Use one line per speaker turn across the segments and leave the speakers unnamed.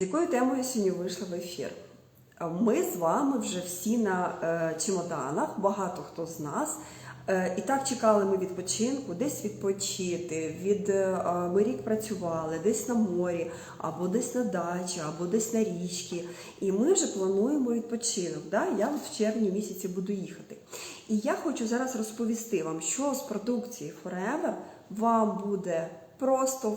З якою темою сьогодні вийшла в ефір? Ми з вами вже всі на е, чемоданах, багато хто з нас. Е, і так чекали ми відпочинку, десь відпочити. Від е, ми рік працювали десь на морі, або десь на дачі, або десь на річці. І ми вже плануємо відпочинок. Да? Я от в червні місяці буду їхати. І я хочу зараз розповісти вам, що з продукції Forever вам буде просто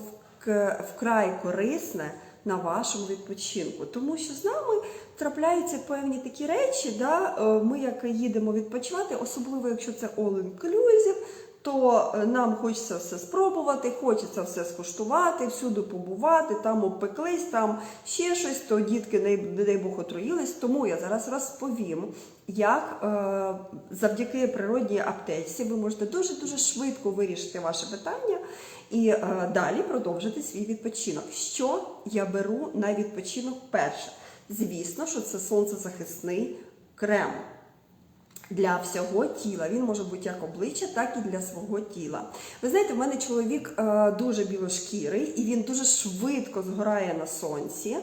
вкрай корисне на вашому відпочинку. Тому що з нами трапляються певні такі речі. Да? е, Ми, як їдемо відпочивати, особливо якщо це all-inclusive, то е, нам хочеться все спробувати, хочеться все скуштувати, всюди побувати, там обпеклись, там ще щось, то дітки, не, дай Бог, отруїлись. Тому я зараз розповім, як е, завдяки природній аптечці ви можете дуже-дуже швидко вирішити ваше питання і е, далі продовжити свій відпочинок. Що я беру на відпочинок перше? Звісно, що це сонцезахисний крем для всього тіла. Він може бути як обличчя, так і для свого тіла. Ви знаєте, в мене чоловік е, дуже білошкірий і він дуже швидко згорає на сонці. Е,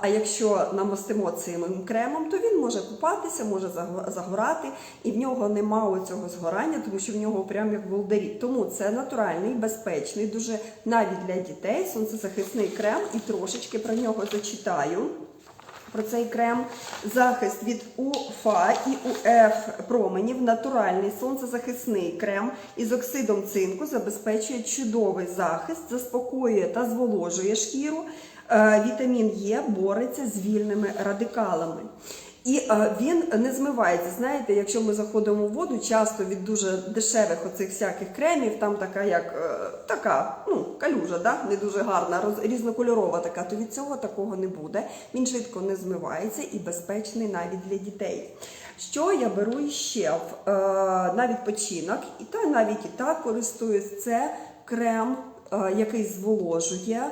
а якщо намастимо цим кремом, то він може купатися, може заго- загорати, і в нього нема цього згорання, тому що в нього прям як волдарі. Тому це натуральний, безпечний, дуже навіть для дітей сонцезахисний крем, і трошечки про нього зачитаю про цей крем. Захист від УФА і УФ променів, натуральний сонцезахисний крем із оксидом цинку забезпечує чудовий захист, заспокоює та зволожує шкіру. Е, Вітамін Е бореться з вільними радикалами. І е, він не змивається. Знаєте, якщо ми заходимо в воду, часто від дуже дешевих оцих всяких кремів, там така як е, така, ну, калюжа, да? не дуже гарна, роз, різнокольорова така, то від цього такого не буде. Він швидко не змивається і безпечний навіть для дітей. Що я беру ще в, е, на відпочинок, і та навіть і так користуюсь, це крем, який зволожує.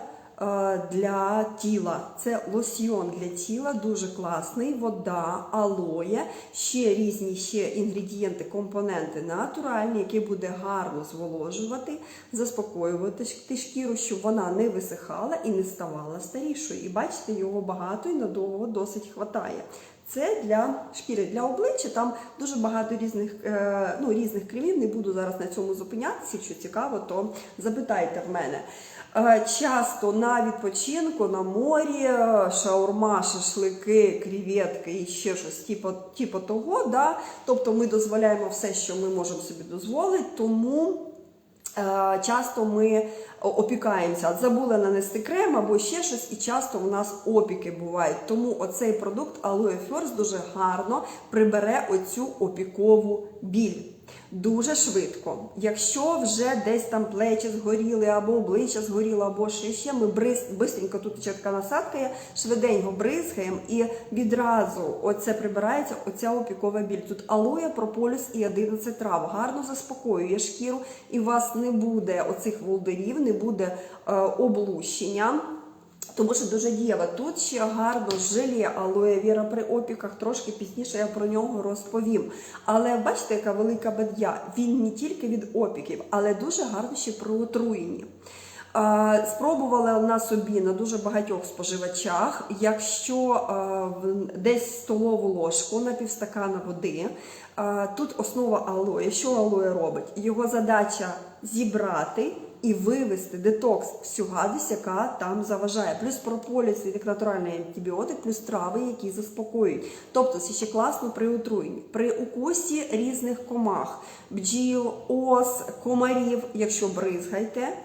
Е, для тіла. Це лосьйон для тіла, дуже класний, вода, алоє, ще різні ще інгредієнти, компоненти натуральні, які буде гарно зволожувати, заспокоювати шкіру, щоб вона не висихала і не ставала старішою. І бачите, його багато і надовго досить хватає. Це для шкіри, для обличчя. Там дуже багато різних, е, ну, різних кремів. Не буду зараз на цьому зупинятися. Якщо цікаво, то запитайте в мене. Е, Часто на відпочинку на морі, е, шаурма, шашлики, кріветки і ще щось типу, типу того. Да? Тобто ми дозволяємо все, що ми можемо собі дозволити, тому часто ми опікаємося. От Забули нанести крем або ще щось, і часто у нас опіки бувають. Тому оцей продукт Aloe First дуже гарно прибере оцю опікову біль. Дуже швидко. Якщо вже десь там плечі згоріли, або обличчя згоріло, або ще ще, ми бистренько тут ще така насадка є, швиденько бризгаємо і відразу оце прибирається, оця опікова біль. Тут алоє, прополіс і 11 трав. Гарно заспокоює шкіру, і у вас не буде оцих волдирів, не буде е, облущення. Тому що дуже дієва. Тут ще гарно желе алоє віра при опіках, трошки пізніше я про нього розповім. Але бачите, яка велика бадья. Він не тільки від опіків, але дуже гарно ще при отруєнні. А, Спробувала на собі на дуже багатьох споживачах, якщо десь столову ложку на півстакана води, тут основа алоє. Що алоє робить? Його задача зібрати і вивести детокс всю гадість, яка там заважає. Плюс прополіс як натуральний антибіотик, плюс трави, які заспокоюють. Тобто це ще класно при отруєнні. При укусі різних комах, бджіл, ос, комарів, якщо бризгаєте.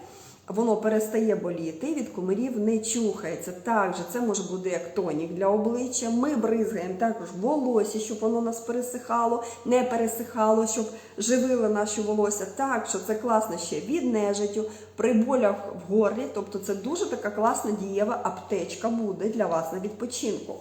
Воно перестає боліти, від комарів не чухається. Також це може бути як тонік для обличчя. Ми бризгаємо також волосся, щоб воно нас пересихало, не пересихало, щоб живили наші волосся. Так що це класно ще від нежиттю, при болях в горлі. Тобто це дуже така класна дієва аптечка буде для вас на відпочинку.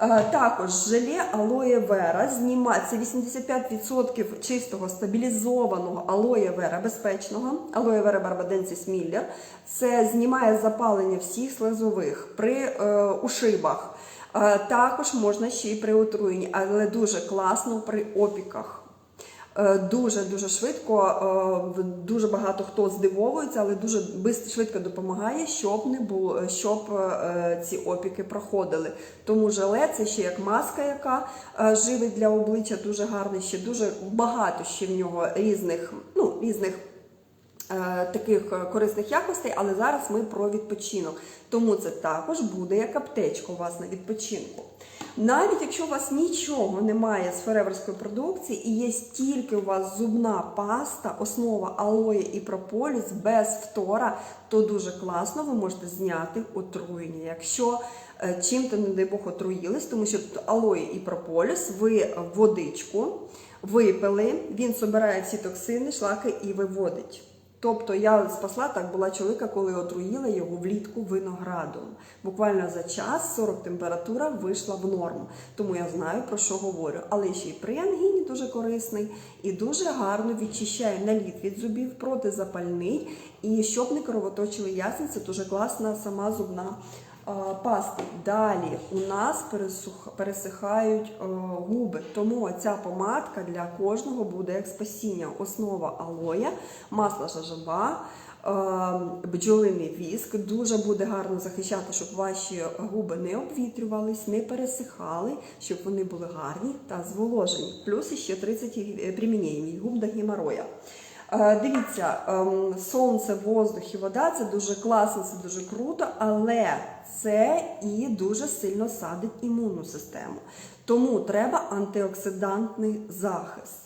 Е, Також желе алоє вера знімає це 85% чистого стабілізованого алоє вера безпечного, алоє вера барбаденсіс міллер. Це знімає запалення всіх слизових при е, ушибах. Е, також можна ще й при отруєнні, але дуже класно при опіках. Дуже дуже швидко, е, дуже багато хто здивовується, але дуже швидко допомагає, щоб не було, щоб е, ці опіки проходили. Тому желе це ще як маска, яка е, живить для обличчя, дуже гарний, ще дуже багато ще в нього різних, ну різних таких корисних якостей, але зараз ми про відпочинок. Тому це також буде як аптечка у вас на відпочинку. Навіть якщо у вас нічого немає з фереверської продукції і є тільки у вас зубна паста, основа алоє і прополіс без фтора, то дуже класно ви можете зняти отруєння. Якщо е, чим-то, не дай Бог, отруїлись, тому що алоє і прополіс, ви водичку випили, він собирає всі токсини, шлаки і виводить. Тобто я спасла так була чоловіка, коли отруїла його влітку виноградом. Буквально за час 40 температура вийшла в норму. Тому я знаю про що говорю. Але ще й при ангіні дуже корисний і дуже гарно відчищає наліт від зубів, протизапальний. І щоб не кровоточили ясниці, дуже класна сама зубна е, паста. Далі у нас пересихають е, губи, тому ця помадка для кожного буде як спасіння. Основа алоя, масло жажаба, е, бджолиний віск дуже буде гарно захищати, щоб ваші губи не обвітрювались, не пересихали, щоб вони були гарні та зволожені. Плюс ще 30 примінень губ до геморроя. Е, Дивіться, ем, сонце, воздух і вода це дуже класно, це дуже круто, але це і дуже сильно садить імунну систему. Тому треба антиоксидантний захист.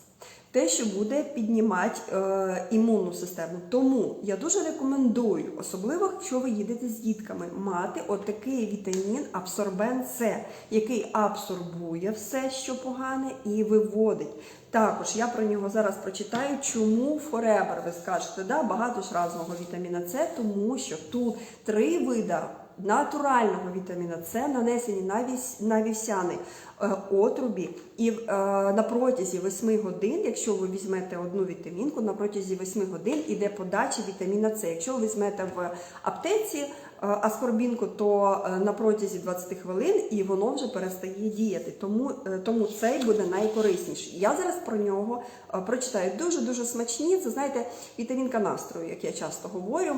Те, що буде піднімати е, імунну систему. Тому я дуже рекомендую, особливо якщо ви їдете з дітками, мати отакий вітамін абсорбент С, який абсорбує все, що погане, і виводить. Також я про нього зараз прочитаю, чому Forever, ви скажете, да, багато ж разного вітаміна С, тому що тут три вида натурального вітаміна С нанесені на, вісь, на вівсяний е, отрубі. І е, на протязі 8 годин, якщо ви візьмете одну вітамінку, на протязі 8 годин іде подача вітаміна С. Якщо ви візьмете в аптеці е, аскорбінку, то на протязі 20 хвилин і воно вже перестає діяти. Тому, тому цей буде найкорисніший. Я зараз про нього прочитаю. Дуже дуже смачні. Це знаєте, вітамінка настрою, як я часто говорю.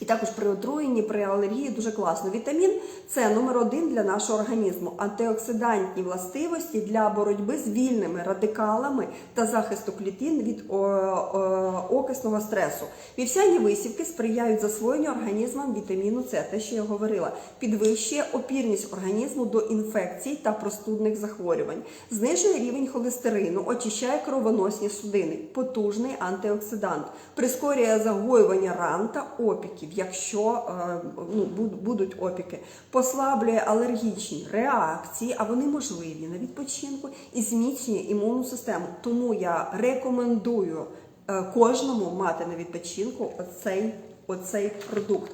І також при отруєнні, при алергії дуже класно. Вітамін це номер один для нашого організму. Антиоксидантні властивості для боротьби з вільними радикалами та захисту клітин від о, о, окисного стресу. Вівсяні висівки сприяють засвоєнню організмом вітаміну С, те, що я говорила, підвищує опірність організму до інфекцій та простудних захворювань, знижує рівень холестерину, очищає кровоносні судини, потужний антиоксидант, прискорює загоювання ран та опіків, якщо е, ну, будуть опіки, послаблює алергічні реакції, а вони можливі на відпочинку, і зміцнює імунну систему. Тому я рекомендую е, кожному мати на відпочинку оцей, оцей продукт.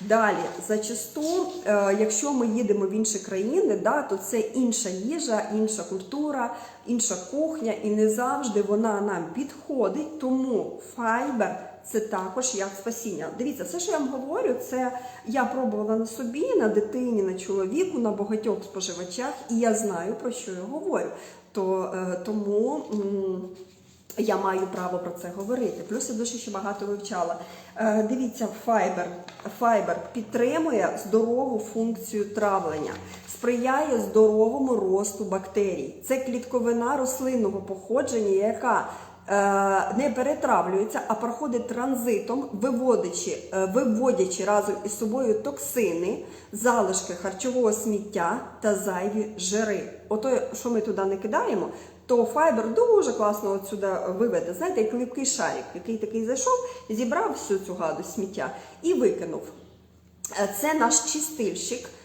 Далі, зачасту, е, якщо ми їдемо в інші країни, да, то це інша їжа, інша культура, інша кухня, і не завжди вона нам підходить. Тому файбер це також як спасіння. Дивіться, все, що я вам говорю, це я пробувала на собі, на дитині, на чоловіку, на багатьох споживачах, і я знаю про що я говорю. То е, тому. я маю право про це говорити. Плюс я дуже ще багато вивчала. Е, дивіться, файбер. Файбер підтримує здорову функцію травлення, сприяє здоровому росту бактерій. Це клітковина рослинного походження, яка не перетравлюється, а проходить транзитом, виводячи, е, виводячи разом із собою токсини, залишки харчового сміття та зайві жири. Ото, що ми туди не кидаємо, то файбер дуже класно от виведе. Знаєте, як липкий шарик, який такий зайшов, зібрав всю цю гадость сміття і викинув. Е, Це наш чистильщик е, е,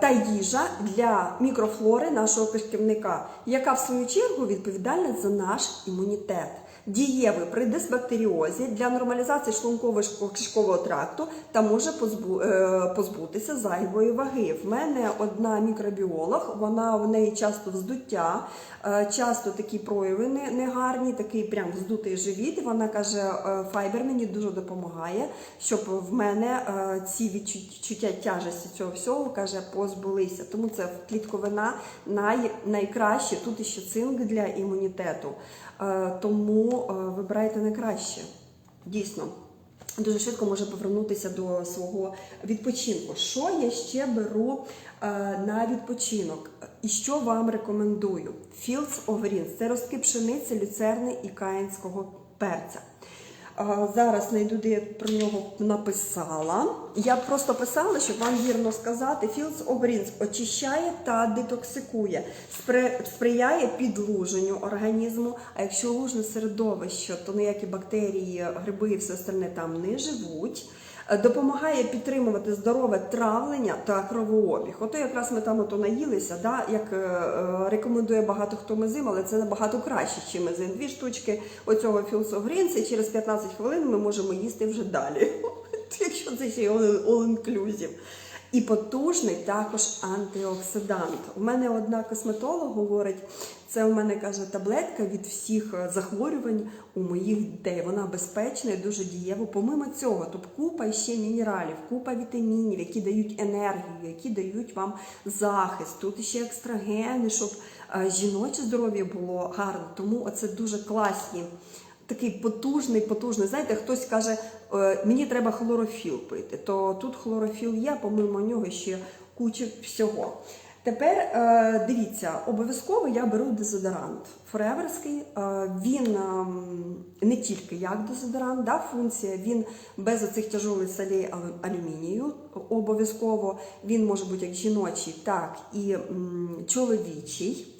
та їжа для мікрофлори нашого кишківника, яка в свою чергу відповідальна за наш імунітет. Дієвий при дисбактеріозі для нормалізації шлунково-кишкового тракту та може е, позбутися зайвої ваги. В мене одна мікробіолог, вона в неї часто вздуття, е, часто такі прояви негарні, такий прям вздутий живіт. І вона каже, е, файбер мені дуже допомагає, щоб в мене ці відчуття тяжесті цього всього каже, позбулися. Тому це клітковина най, найкраще. Тут ще цинк для імунітету. Е, Тому е, вибирайте найкраще. Дійсно. Дуже швидко може повернутися до свого відпочинку. Що я ще беру е, на відпочинок? І що вам рекомендую? Fields of Greens – це ростки пшениці, люцерни і каїнського перця. Зараз знайду, де я про нього написала. Я просто писала, щоб вам вірно сказати. Fields of Greens очищає та детоксикує, спри- сприяє підлуженню організму. А якщо лужне середовище, то ніякі бактерії, гриби і все остальне там не живуть. Допомагає підтримувати здорове травлення та кровообіг. Ото якраз ми там ото наїлися, да? як е, рекомендує багато хто мезим, але це набагато краще, ніж мезим. Дві штучки оцього філсогрінця, і через 15 хвилин ми можемо їсти вже далі. Якщо це ще all-inclusive. І потужний також антиоксидант. У мене одна косметолог говорить, це у мене каже таблетка від всіх е, захворювань у моїх дітей. Вона безпечна і дуже дієва. Помимо цього, тут купа ще мінералів, купа вітамінів, які дають енергію, які дають вам захист. Тут ще екстрагени, щоб е, жіноче здоров'я було гарне. Тому оце дуже класні. Такий потужний, потужний. Знаєте, хтось каже, «Е, мені треба хлорофіл пити. То тут хлорофіл є, помимо нього ще куча всього. Тепер е, дивіться, обов'язково я беру дезодорант. Фореверський, е, він ем, не тільки як дезодорант, да, функція, він без оцих тяжолих солей алюмінію. Обов'язково він може бути як жіночий, так і чоловічий.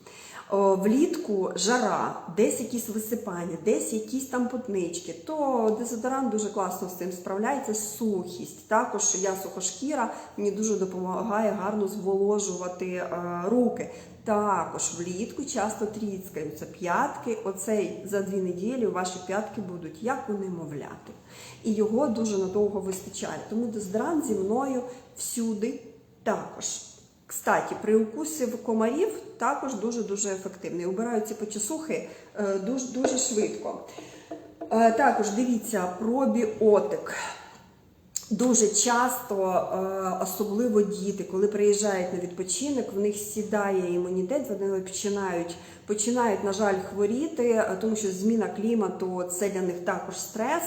О, Влітку жара, десь якісь висипання, десь якісь там путнички, то дезодорант дуже класно з цим справляється. Сухість. Також я сухошкіра, мені дуже допомагає гарно зволожувати е, руки. Також влітку часто тріскаються п'ятки. Оцей за дві неділі ваші п'ятки будуть як у немовляти. І його дуже надовго вистачає. Тому дезодорант зі мною всюди також. Кстати, при укусі комарів також дуже-дуже ефективний. Убирають ці почесухи е, дуже, дуже швидко. Е, Також дивіться, пробіотик. Дуже часто, е, особливо діти, коли приїжджають на відпочинок, в них сідає імунітет, вони починають, починають, на жаль, хворіти, тому що зміна клімату це для них також стрес.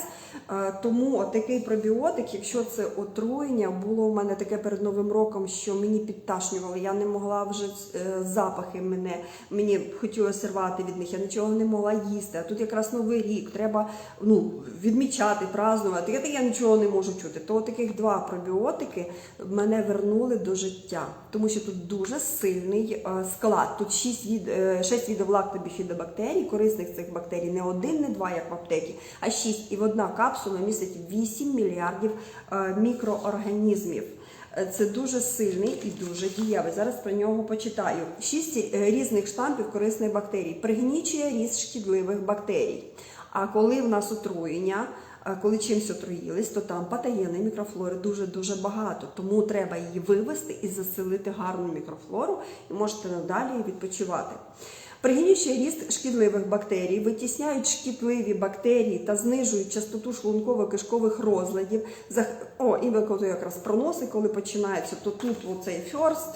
Е, Тому такий пробіотик, якщо це отруєння, було у мене таке перед новим роком, що мені підташнювало, я не могла вже е, запахи мене, мені хотілося рвати від них, я нічого не могла їсти. А тут якраз новий рік, треба ну, відмічати, празднувати. Я, я нічого не можу чути. То таких два пробіотики мене вернули до життя, тому що тут дуже сильний е, склад. Тут 6 від, 6 видів лактобіфідобактерій, корисних цих бактерій, не один, не два, як в аптекі, а 6. І в одна капсула містить 8 мільярдів е, мікроорганізмів. Е, Це дуже сильний і дуже дієвий. Зараз про нього почитаю. Шість е, різних штампів корисних бактерій. Пригнічує ріст шкідливих бактерій. А коли в нас отруєння, коли чимось отруїлись, то там патогенної мікрофлори дуже-дуже багато. Тому треба її вивести і заселити гарну мікрофлору, і можете надалі відпочивати. Пригнічує ріст шкідливих бактерій, витісняють шкідливі бактерії та знижують частоту шлунково-кишкових розладів. О, і ви коли якраз проноси, коли починається, то тут оцей фьорст,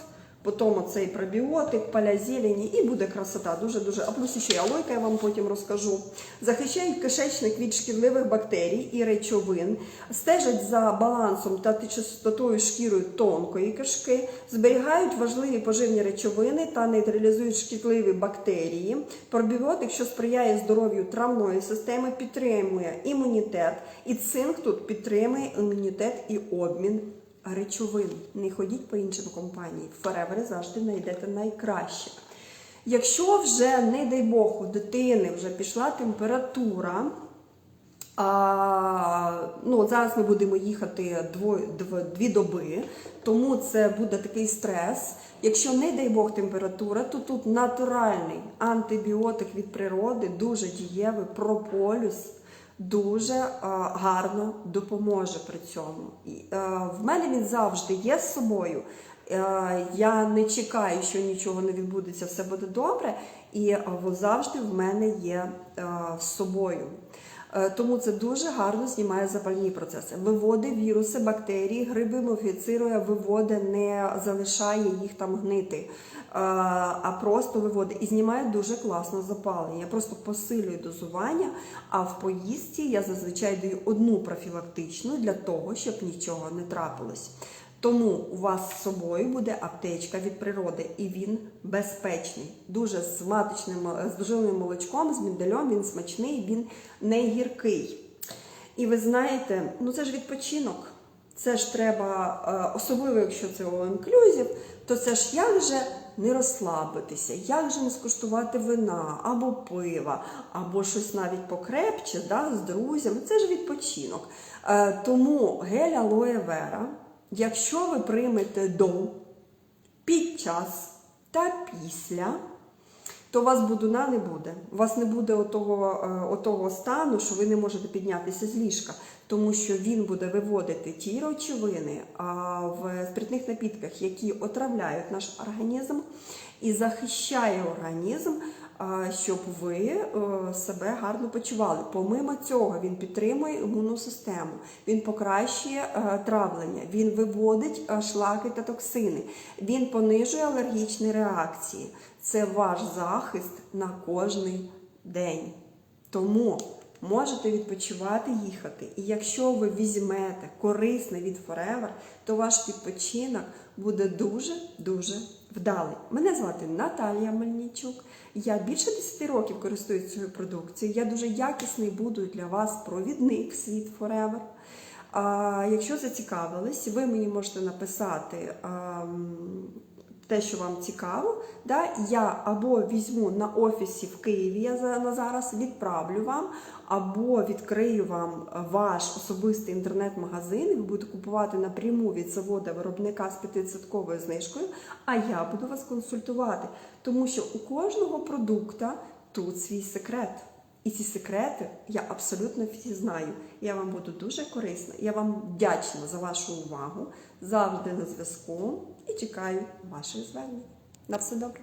потім оцей пробіотик, поля зелені, і буде красота. Дуже-дуже. А плюс ще алойка, я вам потім розкажу. Захищають кишечник від шкідливих бактерій і речовин, стежать за балансом та чистотою шкірою тонкої кишки, зберігають важливі поживні речовини та нейтралізують шкідливі бактерії. Пробіотик, що сприяє здоров'ю травної системи, підтримує імунітет, і цинк тут підтримує імунітет і обмін речовин. Не ходіть по іншим компаніям. В завжди знайдете найкраще. Якщо вже, не дай Бог, у дитини вже пішла температура, А, ну, зараз ми будемо їхати дво, дв, дві доби, тому це буде такий стрес. Якщо не дай Бог температура, то тут натуральний антибіотик від природи, дуже дієвий, прополюс, дуже е, гарно допоможе при цьому. Е, в мене він завжди є з собою. Е, я не чекаю, що нічого не відбудеться, все буде добре. І е, завжди в мене є е, з собою. Е, Тому це дуже гарно знімає запальні процеси. Виводить віруси, бактерії, гриби модифіцирує, виводить, не залишає їх там гнити, е, а просто виводить і знімає дуже класно запалення. Я просто посилюю дозування, а в поїздці я зазвичай даю одну профілактичну для того, щоб нічого не трапилось. Тому у вас з собою буде аптечка від природи, і він безпечний. Дуже з маточним з дожилним молочком, з міндальом, він смачний, він не гіркий. І ви знаєте, ну це ж відпочинок. Це ж треба, е, особливо якщо це all-inclusive, то це ж як же не розслабитися, як же не скуштувати вина або пива, або щось навіть покрепче, да, з друзями. Це ж відпочинок. Е, Тому гель алоє вера, якщо ви приймете до, під час та після, то у вас будуна не буде. У вас не буде отого, е, отого стану, що ви не можете піднятися з ліжка, тому що він буде виводити ті речовини в спиртних напідках, які отравляють наш організм, і захищає організм, щоб ви е, себе гарно почували. Помимо цього, він підтримує імунну систему, він покращує е, травлення, він виводить е, шлаки та токсини, він понижує алергічні реакції. Це ваш захист на кожний день. Тому можете відпочивати, їхати. І якщо ви візьмете корисне від Forever, то ваш відпочинок буде дуже-дуже вдалий. Мене звати Наталія Мельничук. Я більше 10 років користуюсь цією продукцією. Я дуже якісний буду для вас провідник в світ Forever. А, якщо зацікавились, ви мені можете написати. ам, те, що вам цікаво, да, я або візьму на офісі в Києві, я на зараз відправлю вам, або відкрию вам ваш особистий інтернет-магазин, і ви будете купувати напряму від заводу виробника з 5% знижкою, а я буду вас консультувати. Тому що у кожного продукта тут свій секрет. І ці секрети я абсолютно всі знаю. Я вам буду дуже корисна. Я вам вдячна за вашу увагу. Завжди на зв'язку і чекаю ваших звернень. На все добре.